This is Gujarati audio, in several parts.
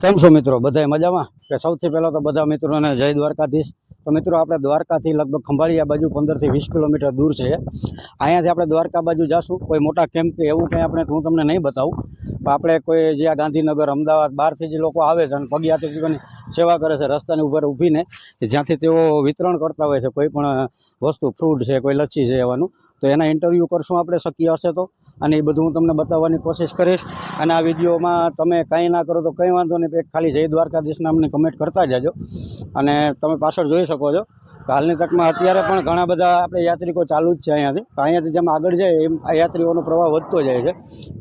કેમ છો મિત્રો? બધાય મજામાં? કે સૌથી પહેલાં તો બધા મિત્રોને જય દ્વારકાધીશ. તો મિત્રો, આપણે દ્વારકાથી લગભગ ખંભાળિયા બાજુ પંદરથી વીસ કિલોમીટર દૂર છે. અહીંયાથી આપણે દ્વારકા બાજુ જાશું. કોઈ મોટા કેમ્પ કે એવું કંઈ આપણે હું તમને નહીં બતાવું. પણ આપણે કોઈ જે આ ગાંધીનગર, અમદાવાદ બહારથી જે લોકો આવે છે અને પગયાત્રીઓની સેવા કરે છે, રસ્તાની ઉપર ઊભીને, જ્યાંથી તેઓ વિતરણ કરતા હોય છે, કોઈ પણ વસ્તુ, ફ્રૂટ છે, કોઈ લચ્છી છે એવાનું, તો એના ઇન્ટરવ્યૂ કરશું આપણે શક્ય હશે તો. અને એ બધું હું તમને બતાવવાની કોશિશ કરીશ. અને આ વિડીયોમાં તમે કાંઈ ના કરો તો કંઈ વાંધો નહીં. ખાલી જય દ્વારકાધીશ નામની કમેન્ટ કરતા જાજો. અને તમે પાછળ જોઈ શકો છો હાલની તકમાં અત્યારે પણ ઘણા બધા આપણે યાત્રિકો ચાલુ જ છે અહીંયાથી. અહીંયાથી જેમ આગળ જાય એમ આ યાત્રીઓનો પ્રવાહ વધતો જાય છે.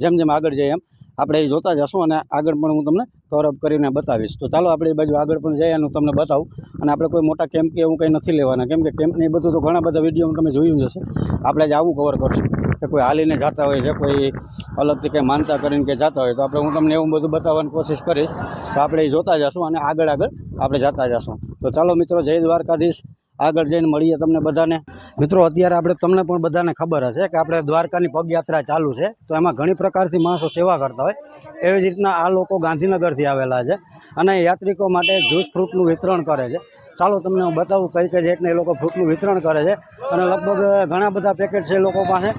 જેમ જેમ આગળ જાય એમ આપણે એ જોતા જશું અને આગળ પણ હું તમને કવરઅપ કરીને બતાવીશ. તો ચાલો આપણે એ બાજુ આગળ પણ જઈએ અને તમને બતાવું. અને આપણે કોઈ મોટા કેમ્પ કે એવું કંઈ નથી લેવાના. કેમ કે કેમ્પને એ બધું તો ઘણા બધા વીડિયો તમે જોયું જ હશે. આપણે જ આવું કવર કરશું. કે કોઈ હાલીને જતા હોય છે કોઈ અલગથી કંઈ માનતા કરીને કે જતા હોય, તો આપણે હું તમને એવું બધું બતાવવાની કોશિશ કરીશ તો આપણે એ જોતા જશું અને આગળ આગળ આપણે જતા જશું. તો ચાલો મિત્રો, જય દ્વારકાધીશ. આગળ જઈને મળીએ તમને બધાને. મિત્રો, અત્યારે આપણે તમને પણ બધાને ખબર હશે કે આપણે દ્વારકાની પગયાત્રા ચાલુ છે. તો એમાં ઘણી પ્રકારથી માણસો સેવા કરતા હોય. એવી જ રીતના આ લોકો ગાંધીનગરથી આવેલા છે અને યાત્રિકો માટે જ્યુસ ફ્રૂટનું વિતરણ કરે છે. ચાલો તમને હું બતાવું કઈ કઈ રીતના એ લોકો ફ્રૂટનું વિતરણ કરે છે. અને લગભગ ઘણા બધા પેકેટ છે એ લોકો પાસે.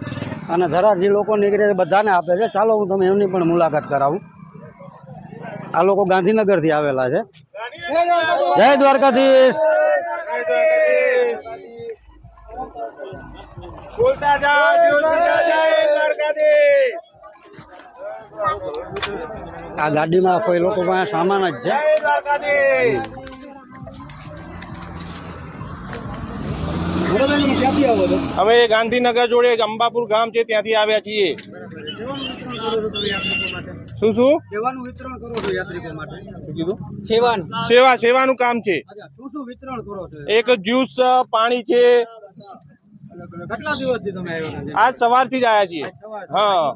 અને ધરાર જે લોકો નીકળે છે બધાને આપે છે. ચાલો હું તમે એમની પણ મુલાકાત કરાવું. આ લોકો ગાંધીનગરથી આવેલા છે. જય બોલતા દ્વારકાધીશ. આ ગાડીમાં કોઈ લોકો પાસે સામાન જ છે જય દ્વારકાધીશ ક્યાંથી આવો છો અમે ગાંધીનગર જોડે એક અંબાપુર ગામ છે ત્યાંથી આવ્યા છીએ. શું શું? સેવાનું વિતરણ કરો છો યાત્રિકો માટે? શું કીધું? સેવા સેવાનું કામ છે. અચ્છા શું શું વિતરણ કરો છો? એક જ્યુસ પાણી છે. આજ સવારથી આજ સવારથી જ આવ્યા છીએ. હા.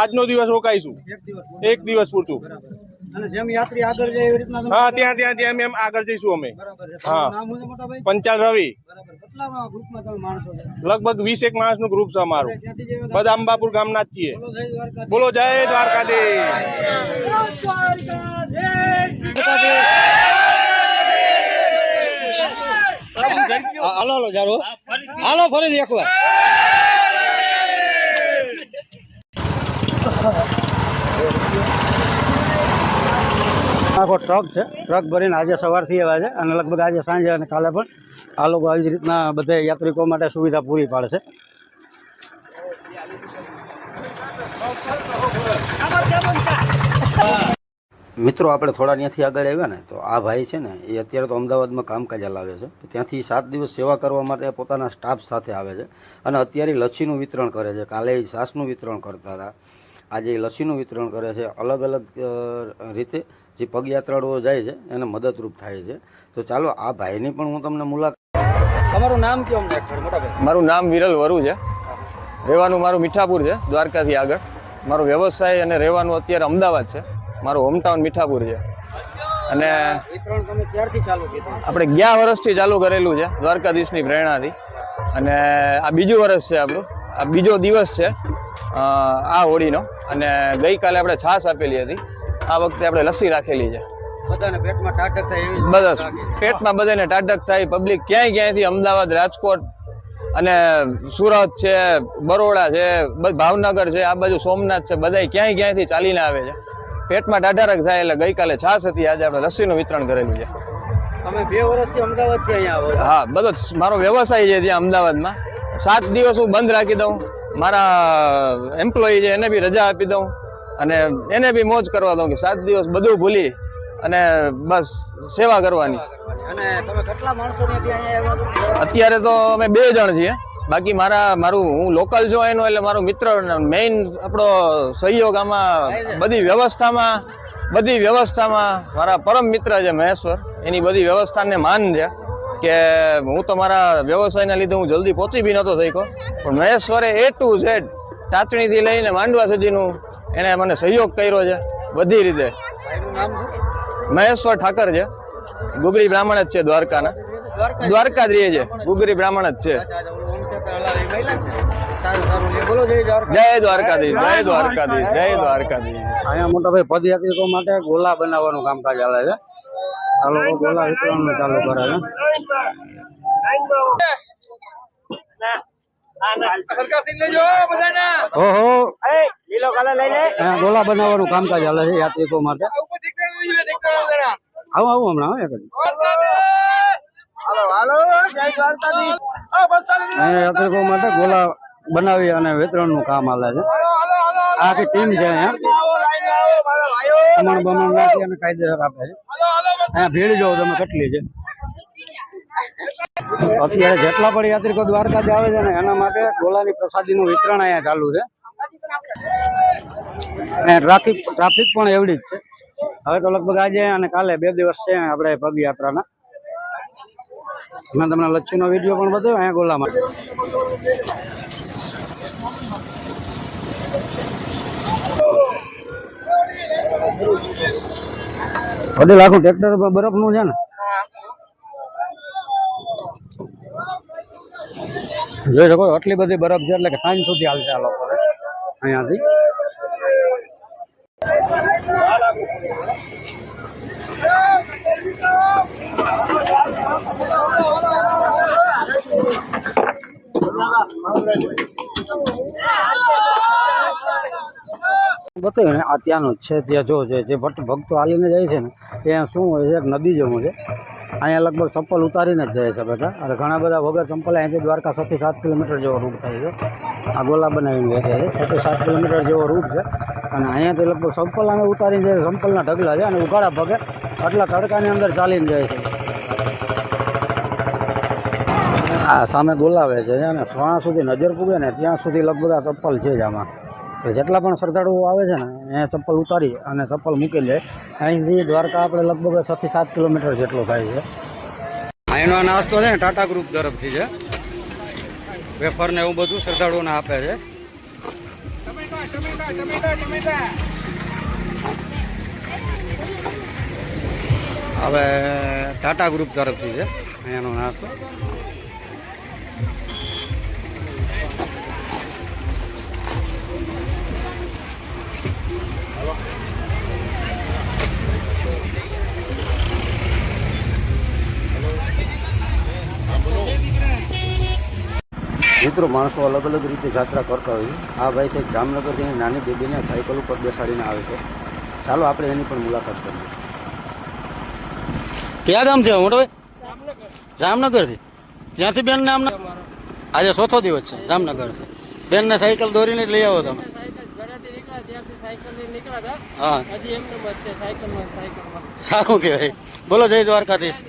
આજનો દિવસ રોકાઈશું. એક દિવસ પૂરતું. અને જેમ યાત્રી આગળ જાય એવી રીતના તમે હા ત્યાં ત્યાં ત્યાં એમ આગળ જઈશું અમે. હા. તમારું નામ શું છે મોટા ભાઈ પંચાલ રવિ. લગભગ વીસ એક માણસનું ગ્રુપ છે અમારું. બધા અંબાપુર ગામના જ છીએ. બોલો જય દ્વારકા બોલો જય દ્વારકાધીશ. હાલો હાલો જારો. હાલો ફરીથી એકવાર. આખો ટ્રક છે. ટ્રક ભરીને આજે સવારથી આવ્યા છે અને લગભગ આજે સાંજે અને કાલે પણ આ લોકો આવી રીતના બધા યાત્રિકો માટે સુવિધા પૂરી પાડશે. મિત્રો, આપણે થોડા ત્યાંથી આગળ આવ્યા ને, તો આ ભાઈ છે ને, એ અત્યારે તો અમદાવાદમાં કામકાજ હલાવે છે. ત્યાંથી સાત દિવસ સેવા કરવા માટે પોતાના સ્ટાફ સાથે આવે છે. અને અત્યારે લસ્સીનું વિતરણ કરે છે. કાલે સાસનું વિતરણ કરતા હતા. આજે લસ્સીનું વિતરણ કરે છે. અલગ અલગ રીતે જે પગયાત્રાળુઓ જાય છે, એને મદદરૂપ થાય છે. તો ચાલો, આ ભાઈની પણ હું તમને મુલાકાત તમારું નામ કેમ ભાઈ? મારું નામ વિરલ વરુ છે. રહેવાનું મારું મીઠાપુર છે દ્વારકાથી આગળ. મારો વ્યવસાય અને રહેવાનું અત્યારે અમદાવાદ છે. મારું હોમટાઉન મીઠાપુર છે. અને આપણે ગયા વર્ષથી ચાલુ કરેલું છે દ્વારકાધીશની પ્રેરણાથી. અને આ બીજું વર્ષ છે આપણું. આ બીજો દિવસ છે આ હોળીનો. અને ગઈકાલે આપણે છાશ આપેલી હતી. આ વખતે આપણે લસ્સી રાખેલી છે. બધાને પેટમાં ટાટક થાય એવી છે. પેટમાં બધાને ટાટક થાય. પબ્લિક ક્યાંય ક્યાંયથી અમદાવાદ રાજકોટ અને સુરત છે બરોડા છે ભાવનગર છે આ બાજુ સોમનાથ છે બધા ક્યાંય ક્યાંયથી ચાલીને આવે છે. પેટમાં ટાઢારક થાય એટલે ગઈકાલે છાસ હતી આજે આપણે લસ્સીનું વિતરણ કરેલું છે. તમે બે વર્ષથી અમદાવાદથી અહીંયા આવો હા બધો મારો વ્યવસાય છે ત્યાં અમદાવાદમાં. સાત દિવસ હું બંધ રાખી દઉં. મારા એમ્પ્લોય છે એને બી રજા આપી દઉં. અને એને બી મોજ કરવા દઉં કે સાત દિવસ બધું ભૂલી અને બસ સેવા કરવાની. અત્યારે તો અમે બે જણ છીએ. બાકી મારા મારું હું લોકલ છું એનો એટલે મારો મિત્ર મેઇન આપણો સહયોગ આમાં બધી વ્યવસ્થામાં બધી વ્યવસ્થામાં મારા પરમ મિત્ર છે મહેશ્વર. એની બધી વ્યવસ્થાને માન છે કે હું તો મારા વ્યવસાયના લીધે હું જલ્દી પહોંચી બી નહોતો શક્યો. પણ મહેશ્વરે એ ટુ ઝેડ ટાચણીથી લઈને માંડવા સુધીનું એણે મને સહયોગ કર્યો છે બધી રીતે. મહેશ્વર ઠાકર છે. ગુગરી બ્રાહ્મણ જ છે દ્વારકાના. દ્વારકા જ છે. ગુગરી બ્રાહ્મણ જ છે. જય દ્વારકા જય દ્વારકાધીશ જય દ્વારકાધીશ જય દ્વારકાધીશ. અહીંયા મોટા ભાઈ પદયાત્રિકો માટે ગોલા બનાવવાનું કામકાજ ચાલે છે. આ લોકો ગોલા કરે છે. ઓહો. ગોલા બનાવવાનું કામકાજ ચાલે છે યાત્રિકો માટે. આવું આવું હમણાં યાત્રિકો માટે ગોલા બનાવી અને વિતરણનું કામ હાલે છે. આ આખી ટીમ છે અહીંયા પ્રમાણ બમણ નાખી અને કાયદેસર આપે છે. અહીંયા ભીડ જોવો તમે કેટલી છે? અત્યારે જેટલા પણ યાત્રિકો દ્વારકા આવે છે ને એના માટે ગોલાની પ્રસાદીનું વિતરણ અહીંયા ચાલુ છે. અને ટ્રાફિક ટ્રાફિક પણ એવડી જ છે. હવે તો લગભગ આજે અને કાલે બે દિવસ છે આપણે પગયાત્રાના મેં તમને લચ્છીનો વીડિયો પણ બતાવ્યો અહીંયા ગોલા માટે વડીલ આખું ટ્રેક્ટર બરફનું છે ને? જોઈ શકો આટલી બધી બરફ છે એટલે કે સાંજ સુધી હાલશે આ લોકો અહીંયાથી. બતાવ્યું ને, આ ત્યાંનું જ છે, ત્યાં જો છે જે ભટ્ટ ભક્તો હાલીને જાય છે ને, ત્યાં શું હોય છે, એક નદી જેવું છે. અહીંયા લગભગ ચપ્પલ ઉતારીને જ જાય છે બધા. અને ઘણા બધા વગર ચંપલ અહીંયાથી દ્વારકા છથી સાત કિલોમીટર જેવો રૂટ થાય છે. આ ગોલા બનાવીને વેચે છે. છથી સાત કિલોમીટર જેવો રૂટ છે. અને અહીંયાથી લગભગ ચંપલ અમે ઉતારીને જાય ચંપલના ઢગલા છે અને ઉઘાડા ભગે આટલા તડકાની અંદર ચાલીને જાય છે. આ સામે બોલાવે છે અને શ્વાસ સુધી નજર પૂગે ને ત્યાં સુધી લગભગ આ ચપ્પલ છે જ આમાં. તો જેટલા પણ શ્રદ્ધાળુઓ આવે છે ને, એ ચપ્પલ ઉતારી અને ચપ્પલ મૂકી લે. અહીંથી દ્વારકા આપણે લગભગ છથી સાત કિલોમીટર જેટલો થાય છે. અહીંનો નાસ્તો છે ને ટાટા ગ્રુપ તરફથી છે. વેફર ને એવું બધું શ્રદ્ધાળુઓને આપે છે. હવે ટાટા ગ્રુપ તરફથી છે અહીંયાનો નાસ્તો. મિત્રો, માણસો અલગ અલગ રીતે જાત્રા કરતા હોય આ ભાઈ છે જામનગરથી નાની બેબીને સાયકલ ઉપર બેસાડીને આવે છે. ચાલો આપણે એની પણ મુલાકાત કરીએ. ક્યાં ગામ છે? મોટો ભાઈ? જામનગરથી. ત્યાંથી બેન નામ આજે ચોથો દિવસ છે, જામનગરથી. બેનને સાયકલ દોરીને જ લઈ આવો તમે. સારું કહેવાય. બોલો, જય દ્વારકાધીશ.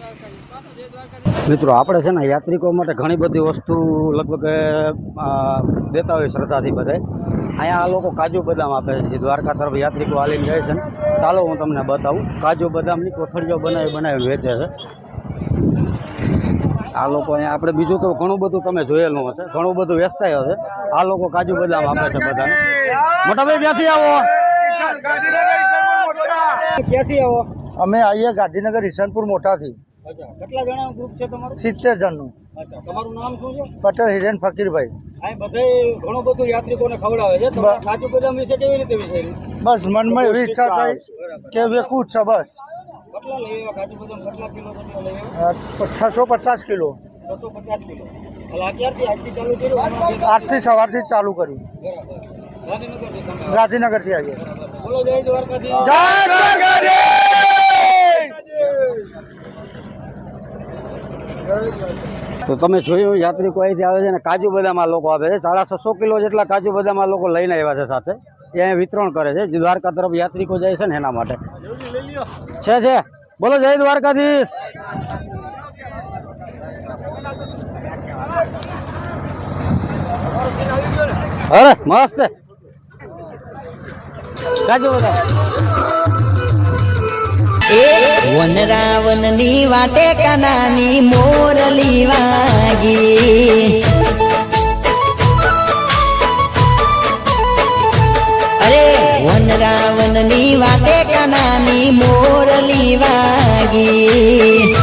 મિત્રો આપણે છે ને યાત્રિકો માટે ઘણી બધી વસ્તુ લગભગ દેતા હોય શ્રદ્ધાથી બધાય અહીંયા આ લોકો કાજુ બદામ આપે છે. જે દ્વારકા તરફ યાત્રિકો હાલીને જાય છે ને. ચાલો હું તમને બતાવું. કાજુ બદામની કોથળીઓ બનાવી બનાવી વેચે છે. આ લોકો અહીંયા આપણે બીજું તો ઘણું બધું તમે જોયેલું હશે. ઘણું બધું વેચતા હશે. આ લોકો કાજુ બદામ આપે છે બધાને. મોટાભાઈ ક્યાંથી આવો? ક્યાંથી આવો? અમે આવીએ ગાંધીનગર ઈશાનપુર મોટાથી. કેટલા જણા ગ્રુપ છે તમારું? સિત્તેર જણનું. અચ્છા. તમારું નામ શું છે? પટેલ હિરેન ફકીરભાઈ. આ બધે ઘણું બધું યાત્રિકોને ખવડાવે છે. કાજુ બદામ વિશે કેવી રીતે વિચાર્યું? બસ મનમાં એવી ઈચ્છા થઈ કે વેકવું જ છે બસ. કેટલા લઈ આવ્યા? કાજુ બદામ કેટલા કિલો જેટલા લઈ આવ્યા? છસો પચાસ કિલો. પચાસ કિલો. આજથી સવારથી ચાલુ કર્યું. ગાંધીનગરથી આવીએ. જય જય દ્વારકાધીશ! તો તમે જોયું, યાત્રિકો અહીંથી આવે છે ને કાજુ બદામમાં લોકો આવે છે. સાડા છસો કિલો જેટલા કાજુ બદામમાં લોકો લઈને આવ્યા છે સાથે. એ વિતરણ કરે છે. દ્વારકા તરફ યાત્રિકો જાય છે ને એના માટે. છે છે. બોલો, જય દ્વારકાધીશ. અરે, મસ્ત. કાજુ બદામ. વન રાવણની વાટે કનાની મોરલી વાગી. અરે વન રાવણની વાટે કનાની મોરલી વાગી.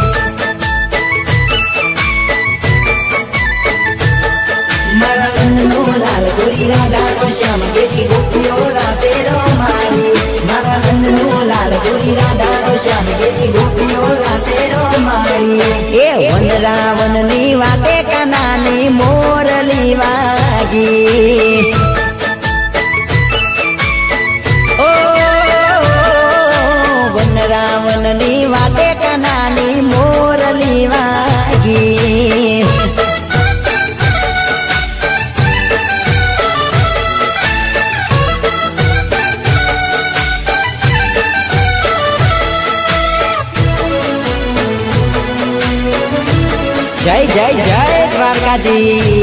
લાલ ગોરી રાધા શ્યામ કેટલી ગોપીઓ રાસે રમાડી નંદનો લાલ ગોરી રાધા શ્યામ કેટલી ગોપીઓ રાસે રાવણની વાટે કાનાની મોરલી વાગી. દ્વારકાધીશ